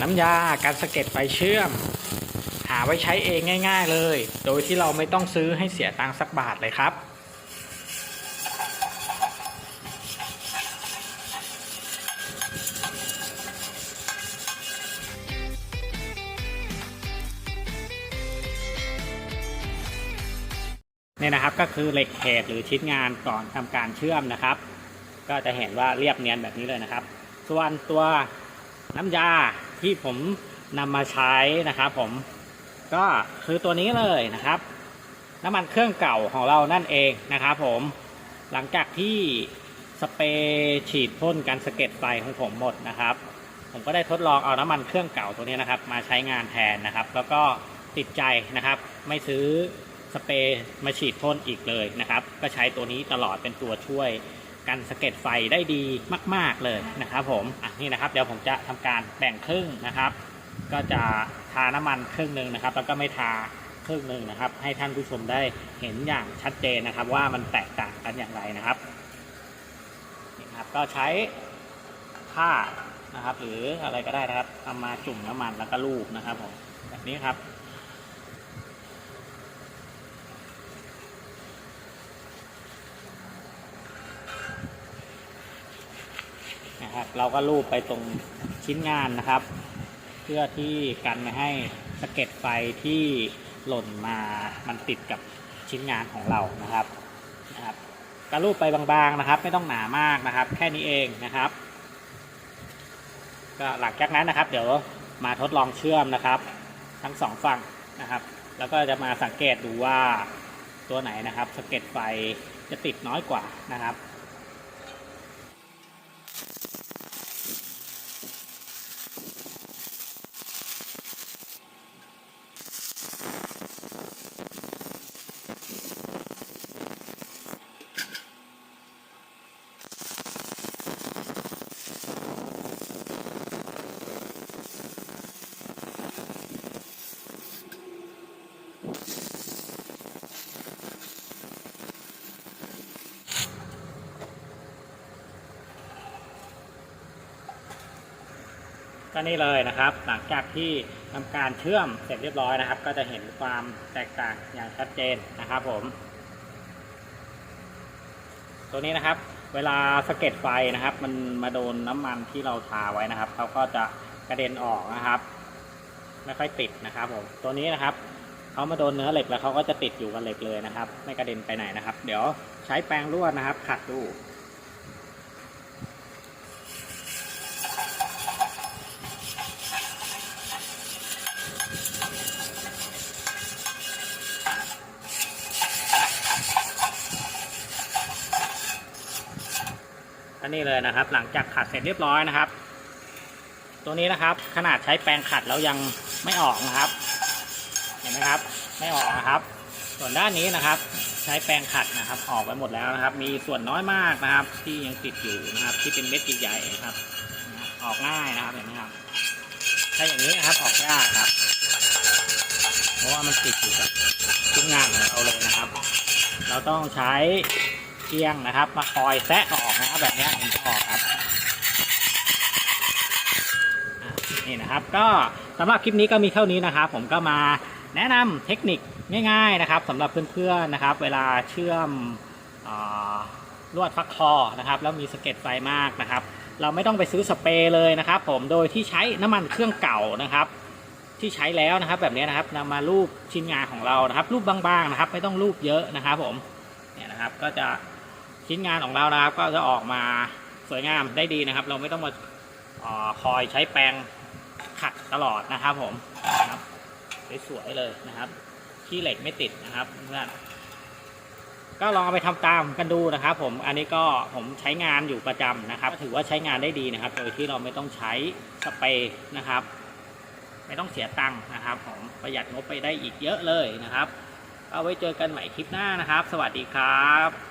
น้ำยาการสะเก็ดไฟเชื่อม หาไว้ใช้เองง่าย ๆเลย โดยที่เราไม่ต้องซื้อให้เสียตังค์สักบาทเลยครับนี่นะครับก็คือเหล็กเขตหรือชิ้นงานก่อนทำการเชื่อมนะครับ ก็จะเห็นว่าเรียบเนียนแบบนี้เลยนะครับ ส่วนตัวน้ำยา ที่ผมนำมาใช้นะครับผมก็คือตัวนี้เลยนะครับ น้ำมันเครื่องเก่าของเรานั่นเองนะครับผมหลังจากที่สเปรย์ฉีดพ่นกันสะเก็ดไฟของผมหมดนะครับ ผมก็ได้ทดลองเอาน้ำมันเครื่องเก่าตัวนี้นะครับ มาใช้งานแทนนะครับ แล้วก็ติดใจนะครับ ไม่ซื้อสเปรย์มาฉีดพ่นอีกเลยนะครับ ก็ใช้ตัวนี้ตลอดเป็นตัวช่วย กันสะเก็ดไฟได้ดีมาก ๆเลยนะครับผมอะนี่นะครับเดี๋ยวผมจะทำการแบ่งครึ่งนะครับ ก็จะทาน้ำมันครึ่งหนึ่งนะครับ แล้วก็ไม่ทาครึ่งหนึ่งนะครับ ให้ท่านผู้ชมได้เห็นอย่างชัดเจนนะครับ ว่ามันแตกต่างกันอย่างไรนะครับนี่ครับก็ใช้ผ้านะครับ หรืออะไรก็ได้นะครับเอามาจุ่มน้ำมันแล้วก็ลูบนะครับผมแบบนี้ครับ นะครับ เราก็ลูบไปตรงชิ้นงานนะครับ เพื่อที่กันไม่ให้สะเก็ดไฟที่หล่นมามันติดกับชิ้นงานของเรานะครับนะครับก็ลูบไปบางๆนะครับ ไม่ต้องหนามากนะครับ แค่นี้เองนะครับก็หลังจากนั้นนะครับ เดี๋ยวมาทดลองเชื่อมนะครับ ทั้งสองฝั่งนะครับ แล้วก็จะมาสังเกตดูว่าตัวไหนนะครับสะเก็ดไฟจะติดน้อยกว่านะครับ ก็นี่เลยนะครับ หลังจากที่ทำการเชื่อมเสร็จเรียบร้อยนะครับ ก็จะเห็นความแตกต่างอย่างชัดเจนนะครับผม ตัวนี้นะครับ เวลาสะเก็ดไฟนะครับ มันมาโดนน้ำมันที่เราทาไว้นะครับเขาก็จะกระเด็นออกนะครับ ไม่ค่อยติดนะครับผมตัวนี้นะครับเขามาโดนเนื้อเหล็กแล้วเขาก็จะติดอยู่กับเหล็กเลยนะครับ ไม่กระเด็นไปไหนนะครับ เดี๋ยวใช้แปรงลวดนะครับ ขัดดู ก็นี่เลยนะครับ หลังจากขัดเสร็จเรียบร้อยนะครับ ตัวนี้นะครับ ขนาดใช้แปรงขัดแล้วยังไม่ออกนะครับ เห็นไหมครับ ไม่ออกนะครับ ส่วนด้านนี้นะครับ ใช้แปรงขัดนะครับ ออกไปหมดแล้วนะครับ มีส่วนน้อยมากนะครับ ที่ยังติดอยู่นะครับ ที่เป็นเม็ดใหญ่ๆนะครับ ออกง่ายนะครับเห็นไหมครับถ้าอย่างนี้นะครับออกยากครับ เพราะว่ามันติดอยู่กับชิ้นงานของเราเลยนะครับ เราต้องใช้ เกียงนะครับ มาคอยแซะออกนะครับแบบนี้ถึงจะออกครับนี่นะครับก็สำหรับคลิปนี้ก็มีเท่านี้นะครับ ผมก็มาแนะนำเทคนิคง่ายๆนะครับสำหรับเพื่อนๆนะครับ เวลาเชื่อมอลวดฟักคอนะครับ แล้วมีสะเก็ดไฟมากนะครับ เราไม่ต้องไปซื้อสเปรย์เลยนะครับ ผมโดยที่ใช้น้ำมันเครื่องเก่านะครับ ที่ใช้แล้วนะครับ แบบนี้นะครับนำมารูปชิ้นงานของเรานะครับ รูปบางๆนะครับ ไม่ต้องรูปเยอะนะครับ ผมเนี่ยนะครับก็จะ ชิ้นงานของเรานะครับ ก็จะออกมาสวยงามได้ดีนะครับ เราไม่ต้องมาออคอยใช้แปรงขัดตลอดนะครับ ผมนะครับสวยๆเลยนะครับขี้เหล็กไม่ติดนะครับเพื่อนก็ลองเอาไปทำตามกันดูนะครับ ผมอันนี้ก็ผมใช้งานอยู่ประจำนะครับ ถือว่าใช้งานได้ดีนะครับ โดยที่เราไม่ต้องใช้สเปรย์นะครับ ไม่ต้องเสียตังค์นะครับ ผมประหยัดงบไปได้อีกเยอะเลยนะครับ เอาไว้เจอกันใหม่คลิปหน้านะครับ สวัสดีครับ